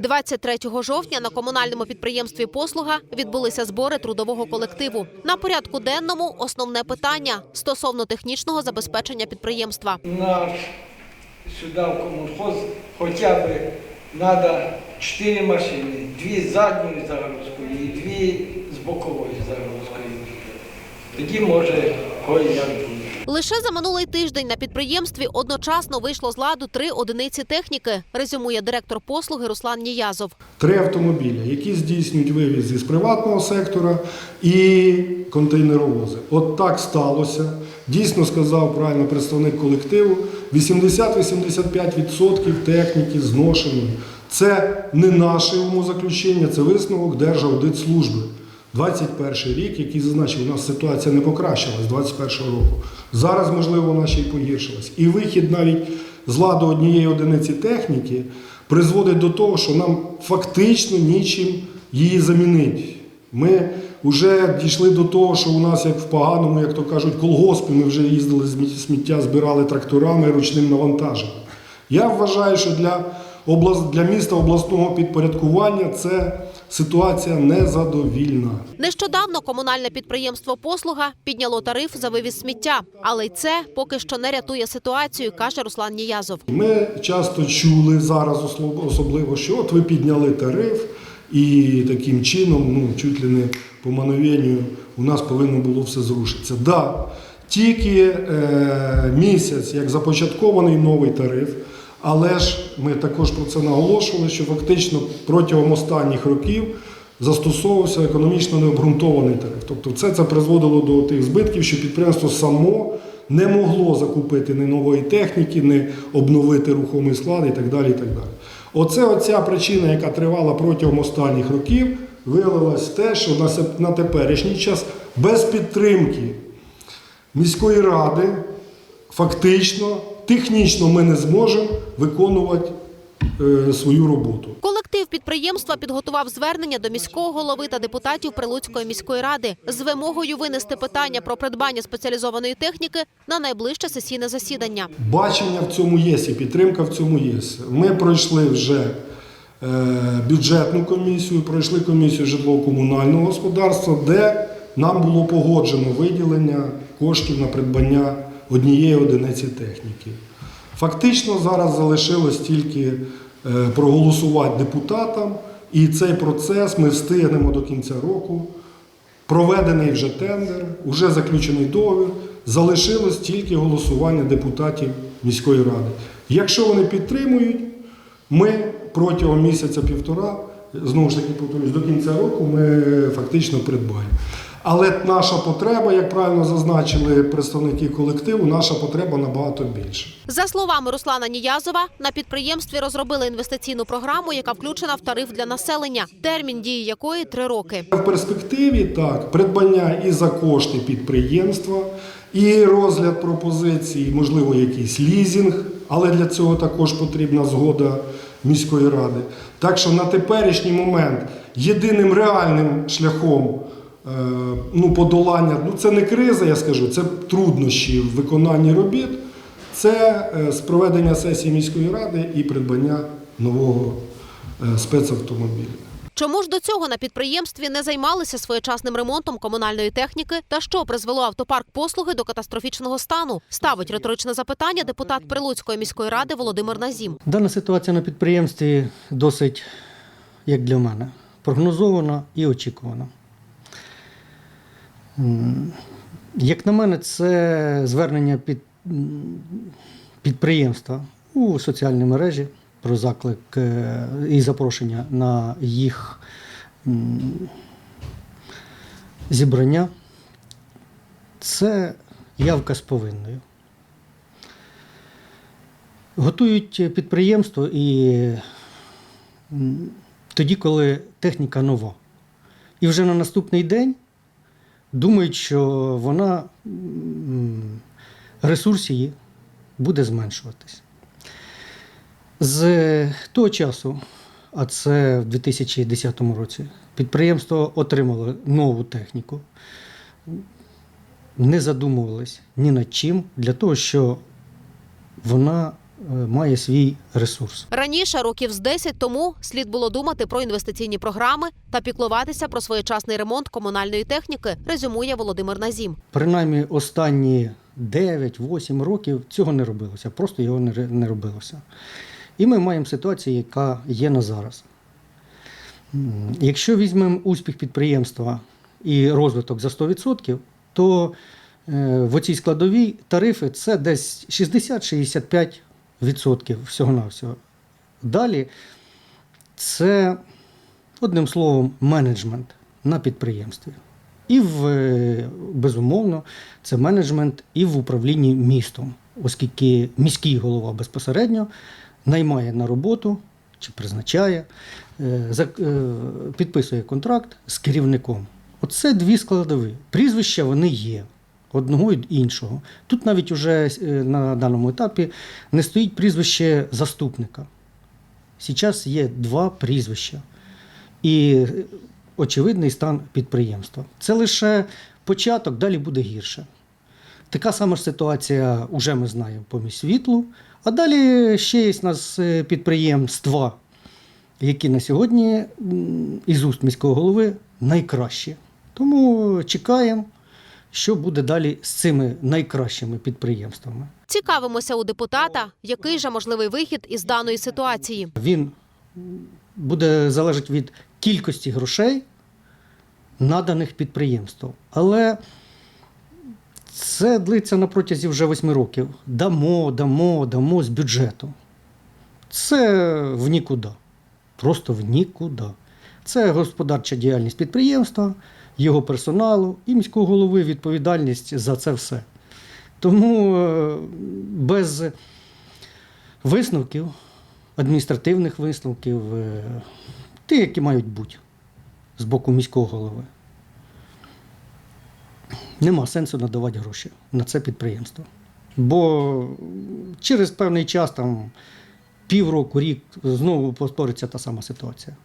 23 жовтня на комунальному підприємстві Послуга відбулися збори трудового колективу. На порядку денному основне питання стосовно технічного забезпечення підприємства. наш сюда в коммунхоз хотя бы надо 4 машины. Дві з задньою загрузкою і дві з боковою загрузкою. Тоді може кой як буде. Лише за минулий тиждень на підприємстві одночасно вийшло з ладу три одиниці техніки, резюмує директор послуги Руслан Ніязов. Три автомобіля, які здійснюють вивіз із приватного сектора і контейнеровози. От так сталося. Дійсно сказав правильно представник колективу. 80-85% техніки зношеної. Це не наше умозаключення, це висновок Держаудитслужби. 21 рік, який зазначив, у нас ситуація не покращилась з 21 року. Зараз, можливо, вона ще й погіршилась. І вихід навіть з ладу однієї одиниці техніки призводить до того, що нам фактично нічим її замінити. Ми вже дійшли до того, що у нас, як в поганому, як то кажуть, колгоспі, ми вже їздили сміття, збирали тракторами ручним навантаженням. Я вважаю, що для, облас... для міста обласного підпорядкування це ситуація незадовільна. Нещодавно комунальне підприємство Послуга підняло тариф за вивіз сміття, але й це поки що не рятує ситуацію, каже Руслан Ніязов. Ми часто чули зараз особливо, що от ви підняли тариф, і таким чином, ну чуть ли не по мановенню, у нас повинно було все зрушитися. Да, тільки е, місяць, як започаткований новий тариф, але ж ми також про це наголошували, що фактично протягом останніх років застосовувався економічно необґрунтований тариф. Тобто все це призводило до тих збитків, що підприємство само не могло закупити ні нової техніки, ні обновити рухомий склад і так далі. І так далі. Оце оця причина, яка тривала протягом останніх років, виявилась те, що на теперішній час без підтримки міської ради фактично, технічно ми не зможемо виконувати е, свою роботу. Колектив підприємства підготував звернення до міського голови та депутатів Прилуцької міської ради з вимогою винести питання про придбання спеціалізованої техніки на найближче сесійне засідання. Бачення в цьому є і підтримка в цьому є. Ми пройшли вже е, бюджетну комісію, пройшли комісію житлово-комунального господарства, де нам було погоджено виділення коштів на придбання однієї одиниці техніки. Фактично зараз залишилось тільки е, проголосувати депутатам, і цей процес ми встигнемо до кінця року. Проведений вже тендер, вже заключений договір. Залишилось тільки голосування депутатів міської ради. Якщо вони підтримують, ми протягом місяця-півтора, знову ж таки повторюсь, до кінця року ми фактично придбаємо. Але наша потреба, як правильно зазначили представники колективу, наша потреба набагато більша. За словами Руслана Ніязова, на підприємстві розробили інвестиційну програму, яка включена в тариф для населення, термін дії якої три роки. В перспективі так, придбання і за кошти підприємства, і розгляд пропозицій, можливо, якийсь лізінг, але для цього також потрібна згода міської ради. Так що на теперішній момент єдиним реальним шляхом ну, подолання, ну це не криза, я скажу, це труднощі в виконанні робіт, це е, з проведення сесії міської ради і придбання нового е, спецавтомобіля. Чому ж до цього на підприємстві не займалися своєчасним ремонтом комунальної техніки та що призвело автопарк послуги до катастрофічного стану? Ставить риторичне запитання депутат Прилуцької міської ради Володимир Назім. Дана ситуація на підприємстві досить, як для мене, прогнозована і очікувана. Як на мене, це звернення під, підприємства у соціальній мережі про заклик е, і запрошення на їх зібрання. Це явка з повинною. Готують підприємство і тоді, коли техніка нова. І вже на наступний день думають, що вона ресурс її буде зменшуватись. З того часу, а це в 2010 році, підприємство отримало нову техніку, не задумувались ні над чим для того, що вона має свій ресурс. Раніше, років з 10 тому, слід було думати про інвестиційні програми та піклуватися про своєчасний ремонт комунальної техніки, резюмує Володимир Назім. Принаймні останні 9-8 років цього не робилося, просто його не, робилося. І ми маємо ситуацію, яка є на зараз. Якщо візьмемо успіх підприємства і розвиток за 100%, то е, в оцій складовій тарифи це десь 60-65% всього-навсього. Далі це, одним словом, менеджмент на підприємстві. І в, е, безумовно, це менеджмент і в управлінні містом, оскільки міський голова безпосередньо наймає на роботу чи призначає, е, е, підписує контракт з керівником. Оце дві складові. Прізвища вони є. Одного і іншого. Тут навіть уже е, на даному етапі не стоїть прізвище заступника. Зараз є два прізвища. І е, очевидний стан підприємства. Це лише початок, далі буде гірше. Така сама ж ситуація вже ми знаємо по міськвітлу. А далі ще є у нас е, підприємства, які на сьогодні із уст міського голови найкращі. Тому чекаємо, що буде далі з цими найкращими підприємствами. Цікавимося у депутата, який же можливий вихід із даної ситуації. Він буде залежати від кількості грошей, наданих підприємству. Але це длиться на протязі вже восьми років. Дамо, дамо, дамо з бюджету. Це в нікуди. Просто в нікуди. Це господарча діяльність підприємства, його персоналу і міського голови відповідальність за це все. Тому е, без висновків, адміністративних висновків, е, ті, які мають бути з боку міського голови. Нема сенсу надавати гроші на це підприємство. Бо через певний час, там, півроку, рік, знову повториться та сама ситуація.